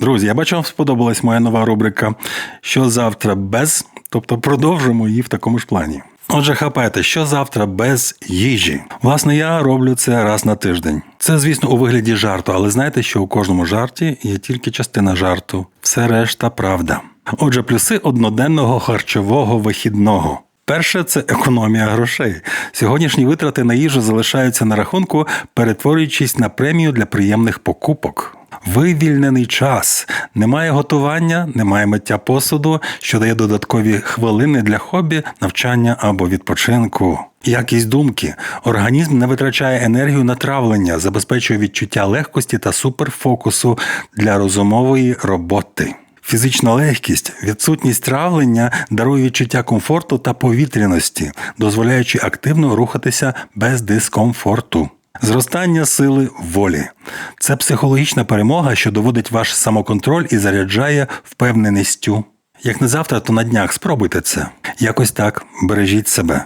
Друзі, я бачу, вам сподобалась моя нова рубрика Що завтра без, тобто продовжимо її в такому ж плані. Отже, хапайте, що завтра без їжі. Власне, я роблю це раз на тиждень. Це, звісно, у вигляді жарту, але знаєте, що у кожному жарті є тільки частина жарту, все решта правда. Отже, плюси одноденного харчового вихідного. Перше це економія грошей. Сьогоднішні витрати на їжу залишаються на рахунку, перетворюючись на премію для приємних покупок. Вивільнений час. Немає готування, немає миття посуду, що дає додаткові хвилини для хобі, навчання або відпочинку. Якість думки. Організм не витрачає енергію на травлення, забезпечує відчуття легкості та суперфокусу для розумової роботи. Фізична легкість, відсутність травлення дарує відчуття комфорту та повітряності, дозволяючи активно рухатися без дискомфорту. Зростання сили волі це психологічна перемога, що доводить ваш самоконтроль і заряджає впевненістю. Як не завтра, то на днях спробуйте це. Якось так бережіть себе.